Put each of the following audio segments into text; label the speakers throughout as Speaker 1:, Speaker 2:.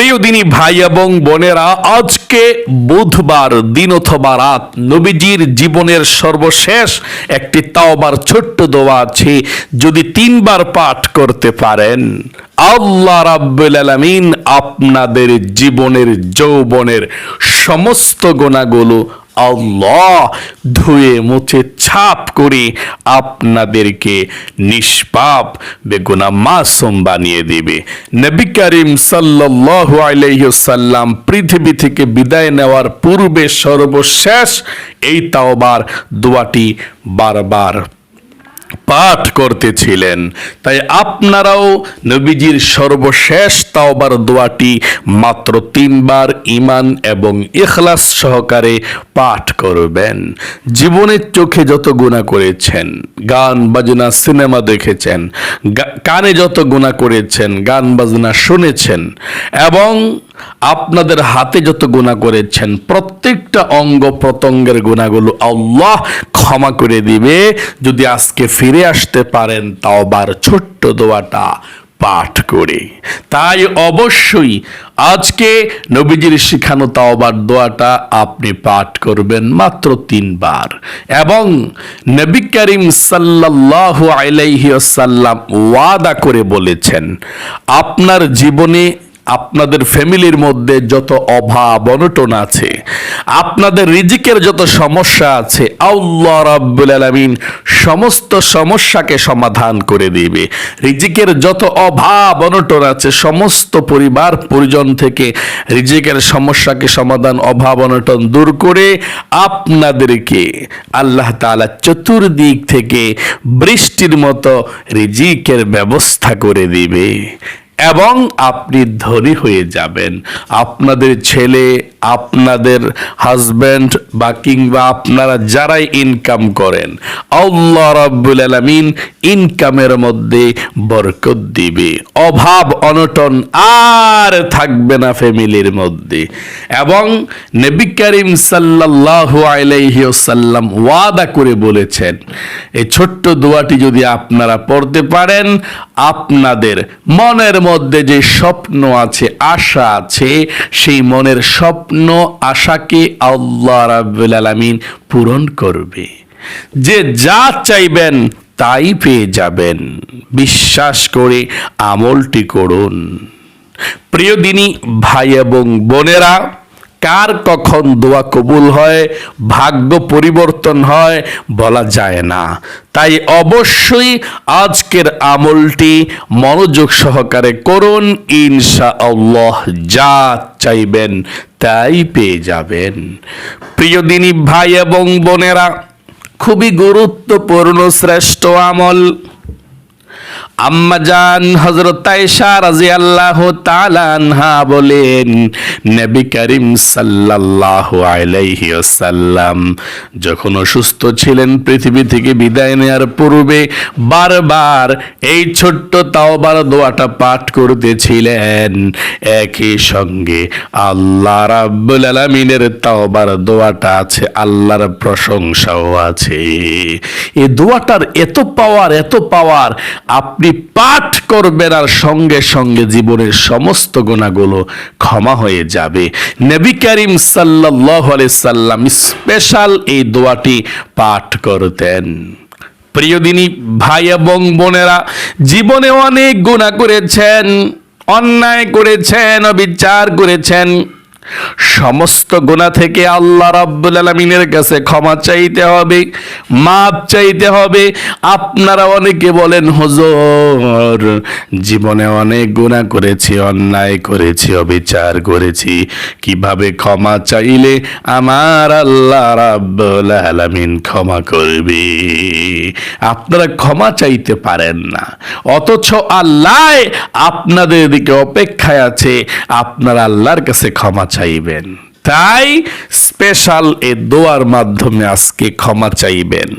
Speaker 1: প্রিয় দিনী ভাই এবং বোনেরা, আজকে বুধবার দিন অথবা রাত নবীজির জীবনের সর্বশেষ একটি তাওবার ছোট্ট দোয়া আছে, যদি তিনবার পাঠ করতে পারেন। আল্লাহ রাব্বুল আলামিন আপনাদের জীবনের, যৌবনের সমস্ত গোনাগুলো আল্লাহ ধুয়ে মুছে ছাপ করে আপনাদেরকে নিষ্পাপ বেগুনা মাসুম বানিয়ে দেবে। নবী করিম সাল্লাল্লাহু আলাইহি সাল্লাম পৃথিবী থেকে বিদায় নেওয়ার পূর্বে সর্বশেষ এই তাওবার দোয়াটি বারবার পাঠ করতেছিলেন। তাই আপনারাও নবীজির সর্বশেষ তাওবার দোয়াটি মাত্র তিনবার ইমান এবং ইখলাস সহকারে পাঠ করবেন। জীবনের চোখে যত গুণা করেছেন, গান, বাজনা, সিনেমা দেখেছেন কানে যত গুণা করেছেন, গান, বাজনা শুনেছেন এবং আপনাদের হাতে যত গুণা করেছেন, প্রত্যেকটা অঙ্গ প্রত্যঙ্গের গুণাগুলো আল্লাহ ক্ষমা করে দিবে। যদি আজকে ফিরে আসতে পারেন তাও বার ছোট্ট দোয়াটা পাঠ করে। তাই অবশ্যই আজকে নবীজির শিখানো তাও তাওবার দোয়াটা আপনি পাঠ করবেন মাত্র তিনবার। এবং নবী করিম সাল্লাল্লাহু আলাইহি ওয়াসাল্লাম ওয়াদা করে বলেছেন, আপনার জীবনে আপনাদের ফ্যামিলির মধ্যে যত অভাব, অনটন আছে, আপনাদের রিজিকের যত সমস্যা আছে, আল্লাহ রাব্বুল আলামিন সমস্ত সমস্যাকে সমাধান করে দিবে। রিজিকের যত অভাব, অনটন আছে, সমস্ত পরিবার পরিজন থেকে রিজিকের সমস্যাকে সমাধান, অভাব, অনটন দূর করে আপনাদেরকে আল্লাহ তাআলা চতুর্দিক থেকে বৃষ্টির মতো রিজিকের ব্যবস্থা করে দিবে। এবং আপনি ধনী হয়ে যাবেন। আপনাদের ছেলে, আপনাদের হাজব্যান্ড বা কিংবা আপনারা যারাই ইনকাম করেন, আল্লাহ রাব্বুল আলামিন ইনকামের মধ্যে বরকত দিবে। অভাব, অনটন আর থাকবে না ফ্যামিলির মধ্যে। এবং নবী করিম সাল্লাল্লাহু আলাইহি ওয়াসাল্লাম ওয়াদা করে বলেছেন, এই ছোট্ট দোয়াটি যদি আপনারা পড়তে পারেন, আপনাদের মনের মধ্যে যে স্বপ্ন আছে, আশা আছে, সেই মনের স্বপ্ন, আশাকে আল্লাহ রাব্বুল আলামিন পূরণ করবে। যে যা চাইবেন তাই পেয়ে যাবেন। বিশ্বাস করে আমলটি করুন। প্রিয় দিনী, ভাই এবং বোনেরা কার কখন দোয়া কবুল হয়, ভাগ্য পরিবর্তন হয়, বলা যায় না। তাই অবশ্যই আজকের আমলটি মনোযোগ সহকারে করুন ইনশা আল্লাহ যা চাইবেন তাই পেয়ে যাবেন। প্রিয় দিনী ভাই এবং বোনেরা, খুবই গুরুত্বপূর্ণ শ্রেষ্ঠ আমল। আম্মাজান হজরত আয়েশা রাদিয়াল্লাহু তাআলা আনহা বলেন, নবী করিম সাল্লাল্লাহু আলাইহি ওয়াসাল্লাম যখন অসুস্থ ছিলেন পৃথিবী থেকে বিদায় নেওয়ার পূর্বে, বারবার এই ছোট্ট তাওবার দোয়াটা পাঠ করতেছিলেন। একই সঙ্গে আল্লাহ রাব্বুল আলামিনের তাওবার দোয়াটা আছে, আল্লাহর প্রশংসাও আছে। এই দোয়াটার এত পাওয়ার এত পাওয়ার আপনি পাঠ করবেন আর সঙ্গে সঙ্গে জীবনের সমস্ত গোনাগুলো ক্ষমা হয়ে যাবে। নবী করিম আলাইহি সাল্লাম স্পেশাল এই দোয়াটি পাঠ করতেন। প্রিয় দিনী, ভাই এবং বোনেরা, জীবনে অনেক গুণা করেছেন, অন্যায় করেছেন, অবিচার করেছেন সমস্ত গুণা থেকে আল্লাহ রাব্বুল আলামিনের কাছে ক্ষমা চাইতে হবে মাপ চাইতে হবে। আপনারা অনেকে বলেন, হুজুর, জীবনে অনেক গুণা করেছি, অন্যায় করেছি, অবিচার করেছি। কীভাবে ক্ষমা চাইলে আমার আল্লাহ রাব্বুল আলামিন ক্ষমা করবে? আপনারা ক্ষমা চাইতে পারেন না। অথচ আল্লাহ আপনাদের দিকে অপেক্ষায় আছে। আপনারা আল্লাহর কাছে ক্ষমা চাইবেন। তাই স্পেশাল এ দোয়ার মাধ্যমে আজকে ক্ষমা চাইবেন।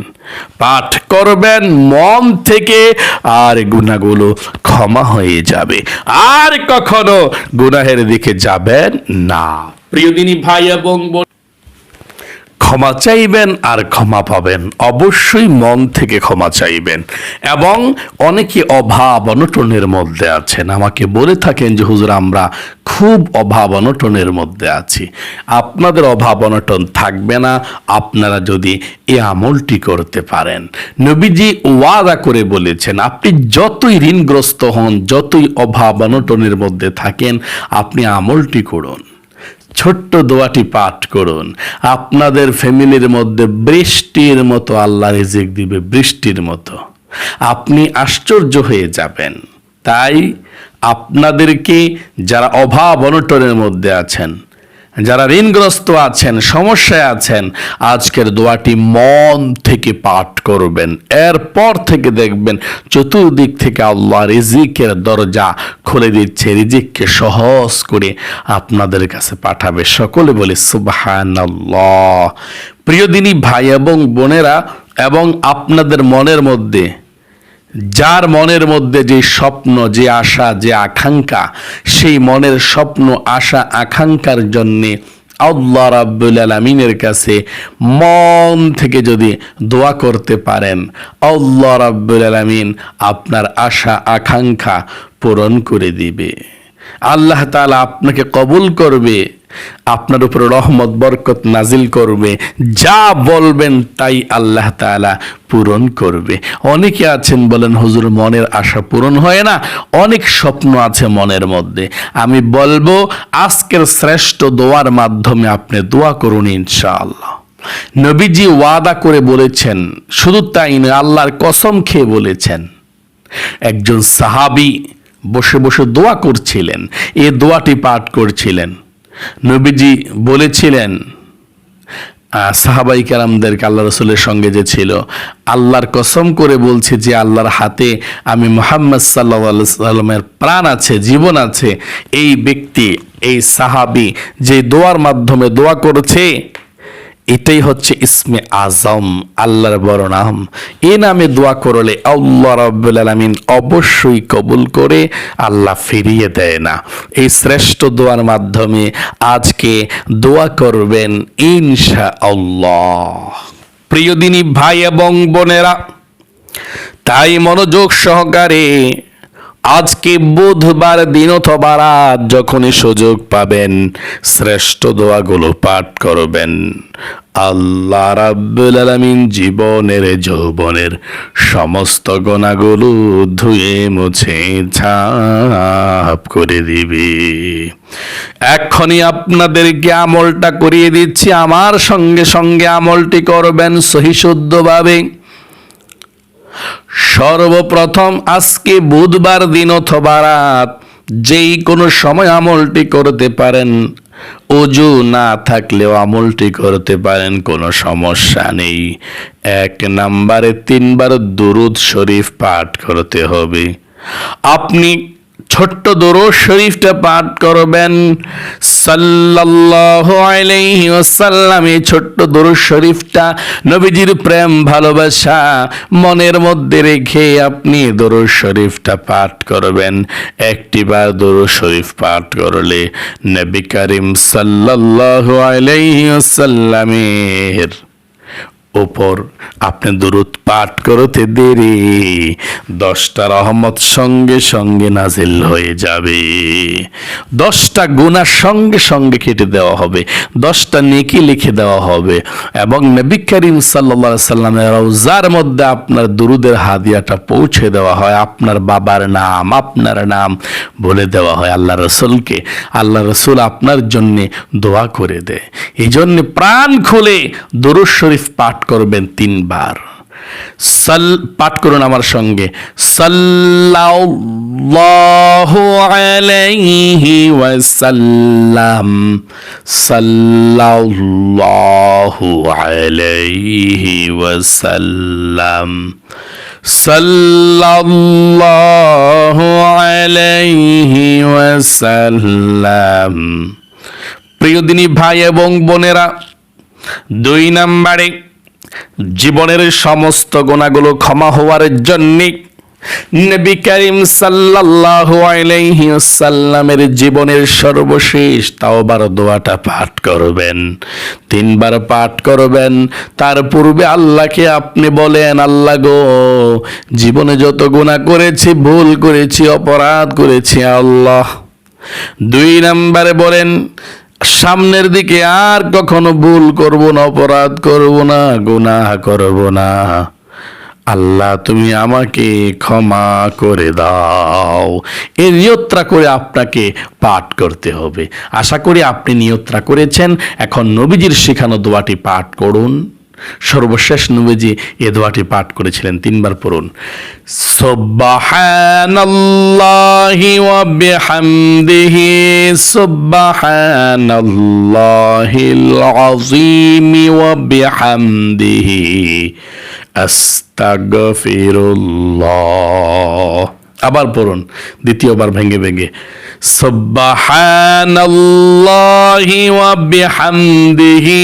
Speaker 1: পাঠ করবেন, মন থেকে আর গুণাগুলো ক্ষমা হয়ে যাবে। আর কখনো গুনাহের দিকে যাবেন না। প্রিয় দিনী ভাই এবং ক্ষমা চাইবেন আর ক্ষমা পাবেন। অবশ্যই মন থেকে ক্ষমা চাইবেন। এবং অনেকে অভাব অনটনের মধ্যে আছেন। আমাকে বলে থাকেন যে, হুজুর, আমরা খুব অভাব অনটনের মধ্যে আছি। আপনাদের অভাব অনটন থাকবে না। আপনারা যদি এ আমলটি করতে পারেন। নবীজি ওয়াদা করে বলেছেন, আপনি যতই ঋণগ্রস্ত হন, যতই অভাব অনটনের মধ্যে থাকেন, আপনি আমলটি করুন। ছোট্ট দোয়াটি পাঠ করুন। আপনাদের ফ্যামিলির মধ্যে বৃষ্টির মতো আল্লাহ রিজিক দিবে, বৃষ্টির মতো। আপনি আশ্চর্য হয়ে যাবেন। তাই আপনাদেরকে যারা অভাব অনটনের মধ্যে আছেন যারা ঋণগ্রস্ত আছেন, সমস্যায় আছেন, আজকের দোয়াটি মন থেকে পাঠ করবেন। এরপর থেকে দেখবেন চতুর্দিক থেকে আল্লাহ রিজিকের দরজা খুলে দিচ্ছে, রিজিককে সহজ করে আপনাদের কাছে পাঠাবে। সকলে বলে, সুবহানাল্লাহ। প্রিয় দিনী ভাই এবং বোনেরা এবং আপনাদের মনের মধ্যে যার মনের মধ্যে যে স্বপ্ন, যে আশা, যে আকাঙ্ক্ষা, সেই মনের স্বপ্ন, আশা, আকাঙ্ক্ষার জন্যে আল্লাহ রাব্বুল আলমিনের কাছে মন থেকে যদি দোয়া করতে পারেন, আল্লাহ রাব্বুল আলমিন আপনার আশা, আকাঙ্ক্ষা পূরণ করে দিবে। আল্লাহ তাআলা আপনাকে কবুল করবে, আপনার উপর রহমত, বরকত নাজিল করবে, যা বলবেন তাই আল্লাহ তাআলা পূরণ করবে। অনেকে আছেন বলেন, হুজুর, মনের আশা পূরণ হয় না? অনেক স্বপ্ন আছে মনের মধ্যে। আমি বলব, আজকের শ্রেষ্ঠ দোয়ার মাধ্যমে আপনি দোয়া করুন ইনশাআল্লাহ। নবীজি ওয়াদা করে বলেছেন, শুধু তাই নয়, আল্লাহর কসম খেয়ে বলেছেন। একজন সাহাবি বসে বসে দোয়া করছিলেন। এ দোয়াটি পাঠ করছিলেন। নবীজি বলেছিলেন সাহাবাই কালামদেরকে আল্লাহ রসুলের সঙ্গে যে ছিল, আল্লাহর কসম করে বলছে যে আল্লাহর হাতে আমি মোহাম্মদ সাল্লা সাল্লামের প্রাণ আছে, জীবন আছে। এই ব্যক্তি, এই সাহাবি যে দোয়ার মাধ্যমে দোয়া করেছে এটাই হচ্ছে ইসমে আজম, আল্লাহর বড় নাম এ নামে দোয়া করলে আল্লাহ রাব্বুল আলামিন অবশ্যই কবুল করে, আল্লাহ ফিরিয়ে দেয় না। এই শ্রেষ্ঠ দোয়ার মাধ্যমে আজকে দোয়া করবেন ইনশা আল্লাহ প্রিয় দিনী ভাই এবং বোনেরা, তাই মনোযোগ সহকারে আজকে বুধবার দিন অথবা রাত যখনই সুযোগ পাবেন, শ্রেষ্ঠ দোয়াগুলো পাঠ করবেন। আল্লাহ রাব্বুল আলামিন জীবনের, যৌবনের সমস্ত গোনাগুলো ধুয়ে মুছে ছাপ করে দিবে। এখনই আপনাদেরকে আমলটা করিয়ে দিচ্ছি। আমার সঙ্গে সঙ্গে আমলটি করবেন সহিশুদ্ধভাবে। সর্বপ্রথম আজকে বুধবার দিন অথবা রাত, যেই কোনো সময় আমলটি করতে পারেন, অজু না থাকলেও আমলটি করতে পারেন, কোনো সমস্যা নেই। এক নাম্বারে তিনবার দুরুদ শরীফ পাঠ করতে হবে। আপনি ছোট্ট দরুদ শরীফটা পাঠ করবেন। সাল্লাল্লাহু আলাইহি ওয়াসাল্লাম এই ছোট্ট দরুদ শরীফটা নবীজির প্রেম, ভালোবাসা, মনের মধ্যে রেখে আপনি দরুদ শরীফটা পাঠ করবেন। একটিবার দরুদ শরীফ পাঠ করলে নবী করিম সাল্লাল্লাহু আলাইহি ওয়াসাল্লামের ওপর আপনি দূরত পাঠ করতে দেরি, দশটা রহমত সঙ্গে সঙ্গে নাজিল হয়ে যাবে। দশটা গুণার সঙ্গে সঙ্গে কেটে দেওয়া হবে, দশটা নেকি লিখে দেওয়া হবে, এবং নবী করিম সাল্লা সাল্লামের রওজার মধ্যে আপনার দুরুদের হাদিয়াটা পৌঁছে দেওয়া হয়, আপনার বাবার নাম, আপনার নাম বলে দেওয়া হয় আল্লাহ রসুলকে। আল্লাহ রসুল আপনার জন্যে দোয়া করে দেয়। এই জন্য প্রাণ খুলে দরুদ শরীফ পাঠ করবেন তিনবার। সাল, পাঠ করুন আমার সঙ্গে। সাল্লাল্লাহু আলাইহি ওয়াসাল্লাম। ওয়াসাল্লাম। প্রিয় দিনী ভাই এবং বোনেরা, দুই নম্বরে জীবনের সমস্ত গোনাগুলো ক্ষমা হওয়ার জন্যে নবী করিম সাল্লাল্লাহু আলাইহি সাল্লামের জীবনের সর্বশেষ তাওবার দোয়াটা পাঠ করবেন। তিনবার পাঠ করবেন। তার পূর্বে আল্লাহকে আপনি বলেন, আল্লাহ গো, জীবনে যত গুনাহ করেছি, ভুল করেছি, অপরাধ করেছি, আল্লাহ। দুই নম্বরে বলেন সামনের দিকে আর কখনো ভুল করব না, অপরাধ করব না, গুনাহ করব না। আল্লাহ, তুমি আমাকে ক্ষমা করে দাও। এই নিয়ত্রা করে আপনাকে পাঠ করতে হবে। আশা করি আপনি নিয়ত্রা করেছেন। এখন নবীজির শেখানো দোয়াটি পাঠ করুন। সর্বশেষ নবীজি এ দোয়াটি পাঠ করেছিলেন, তিনবার পড়ুন। সুবহানাল্লাহি ওয়া বিহামদিহি, সুবহানাল্লাহিল আযীম ওয়া বিহামদিহি আবার পড়ুন, দ্বিতীয়বার ভেঙে ভেঙে। সুবহানাল্লাহি ওয়া বিহামদিহি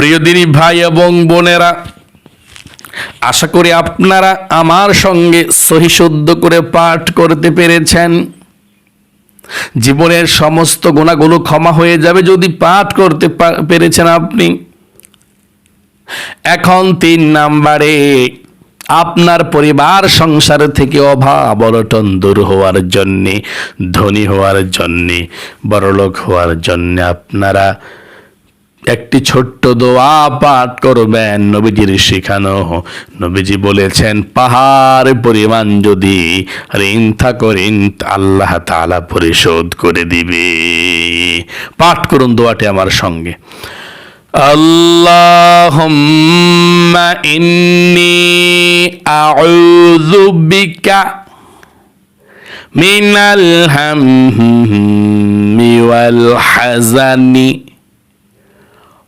Speaker 1: দিনী ভাই এবং বোনেরা, আশা করি আপনারা আমার সঙ্গে সহিশুদ্ধ করে পাঠ করতে পেরেছেন। জীবনের সমস্ত গুণাগুলো ক্ষমা হয়ে যাবে যদি পাঠ করতে পেরেছেন আপনি। এখন তিন নাম্বারে, আপনার পরিবার সংসার থেকে অভাব অনটন দূর হওয়ার জন্যে, ধনী হওয়ার জন্যে, বড়লোক হওয়ার জন্যে আপনারা একটি ছোট্ট দোয়া পাঠ করবেন নবীজির শেখানো নবীজি বলেছেন পাহাড় পরিমাণ যদি ঋণ থাকো ঋণ আল্লাহ তাআলা পরিশোধ করে দিবে পাঠ করুন দোয়াটি আমার সঙ্গে اللهم إني أعوذ بك من الهم والحزن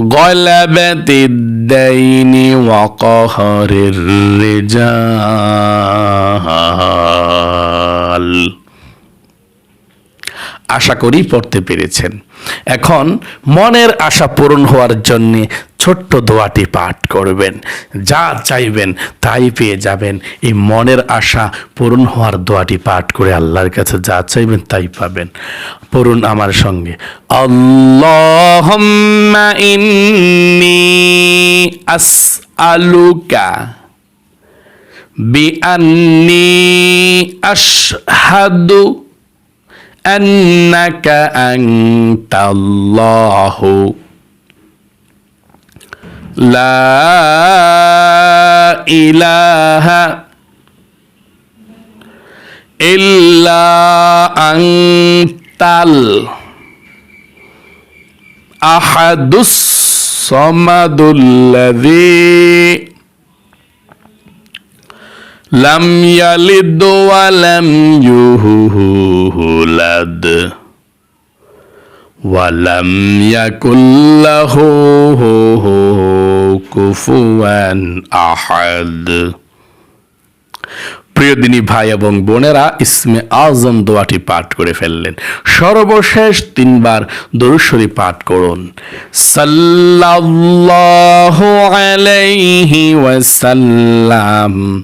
Speaker 1: غلبة الدين وقهر الرجال আশা করি পড়তে পেরেছেন। এখন মনের আশা পূরণ হওয়ার জন্য ছোট্ট দোয়াটি পাঠ করবেন। যা চাইবেন তাই পেয়ে যাবেন। এই মনের আশা পূরণ হওয়ার দোয়াটি পাঠ করে আল্লাহর কাছে যা চাইবেন তাই পাবেন। পড়ুন আমার সঙ্গে। আল্লাহুম্মা ইন্নি আসআলুকা বিআন্নি আশহাদু أنك أنت الله. لا إله إلا أنت الأحد الصمد الذي লাম ইয়ালিদ ওয়া ওয়ালাম ইউলাদ হো হো হো কুফুয়ান আহাদ প্রিয় দিনী ভাই এবং বোনেরা, ইসমে আজম দোয়াটি পাঠ করে ফেললেন। সর্বশেষ তিনবার দরুশ্বরী পাঠ করুন। সাল্লাল্লাহু আলাইহি ওয়াসাল্লাম।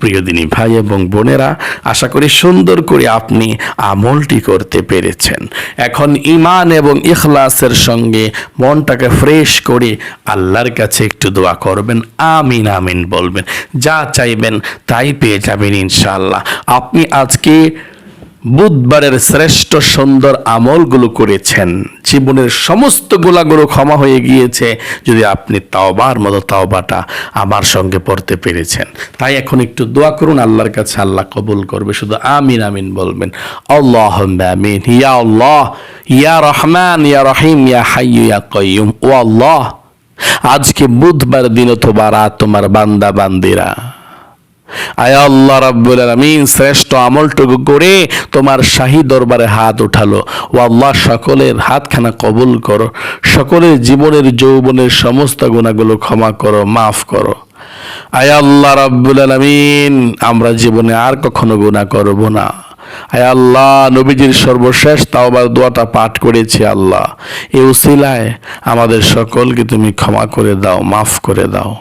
Speaker 1: প্রিয় দিনী ভাই এবং বোনেরা, আশা করি সুন্দর করে আপনি আমলটি করতে পেরেছেন। এখন ইমান এবং ইখলাসের সঙ্গে মনটাকে ফ্রেশ করে আল্লাহর কাছে একটু দোয়া করবেন, আমিন আমিন বলবেন। যা চাইবেন তাই পেয়ে যাবেন ইনশাল্লাহ আপনি আজকে বুধবারের শ্রেষ্ঠ সুন্দর আমলগুলো করেছেন। জীবনের সমস্ত গোলাগুলো ক্ষমা হয়ে গিয়েছে যদি আপনি তাওবার মতো তাওবাটা আমার সঙ্গে পড়তে পেরেছেন। তাই এখন একটু দোয়া করুন, আল্লাহর কাছে আল্লাহ কবুল করবে। শুধু আমিন আমিন বলবেন আল্লাহ আমিন, ইয়া আল্লাহ, ইয়া রহমান, ইয়া রহিম, ইয়া হাইয়ু ইয়া কয়ুম ও আল্লাহ, আজকে বুধবার দিন অথবা রাত তোমার বান্দা বান্দিরা আয় আল্লাহ রাব্বুল আলামিন শ্রেষ্ঠ আমলটুকু করে তোমার শাহী দরবারে হাত উঠালো। ও আল্লাহ সকলের হাতখানা কবুল করো। সকলের জীবনের, যৌবনের সমস্ত গুণাগুলো ক্ষমা করো, মাফ করো। আয় আল্লাহ রাব্বুল আলামিন, আমরা জীবনে আর কখনো গুণা করব না। আয় আল্লাহ, নবীজির সর্বশেষ তাওবার দোয়াটা পাঠ করেছি আল্লাহ। এই উসিলায় আমাদের সকলকে তুমি ক্ষমা করে দাও, মাফ করে দাও।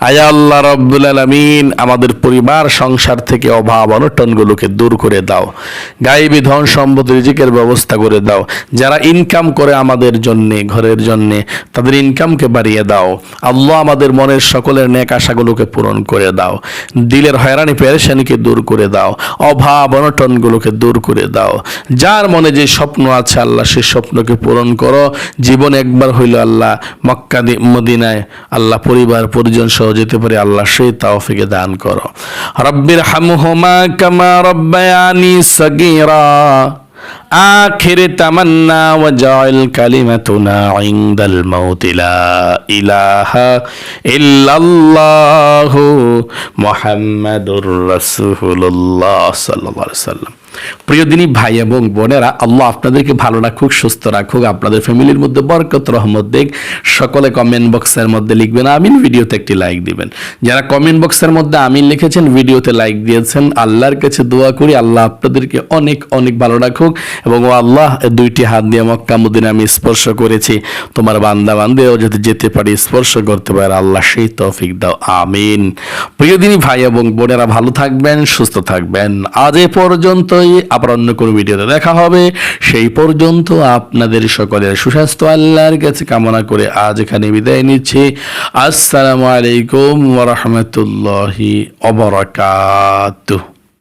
Speaker 1: আয় আল্লাহ রব্বুল আলমিন আমাদের পরিবার, সংসার থেকে অভাব অনটনগুলোকে দূর করে দাও। গাইবী ধন সম্পদ রিজিকের ব্যবস্থা করে দাও। যারা ইনকাম করে আমাদের জন্যে, ঘরের জন্যে, তাদের ইনকামকে বাড়িয়ে দাও। আল্লাহ আমাদের মনের সকলের নেক আশাগুলোকে পূরণ করে দাও। দিলের হয়রানি পেরেশানিকে দূর করে দাও। অভাব অনটনগুলোকে দূর করে দাও। যার মনে যে স্বপ্ন আছে আল্লাহ সেই স্বপ্নকে পূরণ করো। জীবন একবার হইল আল্লাহ, মক্কা মদিনায় আল্লাহ পরিবার পরিজন প্রয়োজন সহ যেতে পারি, আল্লাহ সেই তাওফিকে দান করো। রব্বির হামহুমা কামা রব্বায়ানি সগীরা। আখির তামান্না ওয়া কালিমাতুনা ইনদাল মাউত ইলাহা ইল্লাল্লাহু মুহাম্মাদুর রাসূলুল্লাহ সাল্লাল্লাহু আলাইহি সাল্লাম প্রিয় দিনী ভাই এবং বোনেরা, আল্লাহ আপনাদেরকে ভালো রাখুক, সুস্থ রাখুক, আপনাদের ফ্যামিলির মধ্যে বরকত, রহমত দেখ সকলে কমেন্ট বক্সের মধ্যে লিখবেন, আমিন। ভিডিওতে একটি লাইক দিবেন। যারা কমেন্ট বক্সের মধ্যে আমিন লিখেছেন, ভিডিওতে লাইক দিয়েছেন, আল্লাহর কাছে দোয়া করি, আল্লাহ আপনাদেরকে অনেক অনেক ভালো রাখুক এবং ও আল্লাহ দুইটি হাত দিয়ে মক্কা আমি স্পর্শ করেছি। তোমার বান্দা বান্দেও যদি যেতে পারি, স্পর্শ করতে পারে, আল্লাহ সেই তৌফিক দাও। আমিন। প্রিয় দিনী ভাই এবং বোনেরা, ভালো থাকবেন, সুস্থ থাকবেন। আজ এ পর্যন্তই। আবার অন্য কোনো ভিডিওতে দেখা হবে। সেই পর্যন্ত আপনাদের সকলের সুস্বাস্থ্য, আল্লাহর কাছে কামনা করে আজ এখানে বিদায় নিচ্ছি। আসসালামু আলাইকুম ওরহমতুল্লাহি বারাকাতুহু।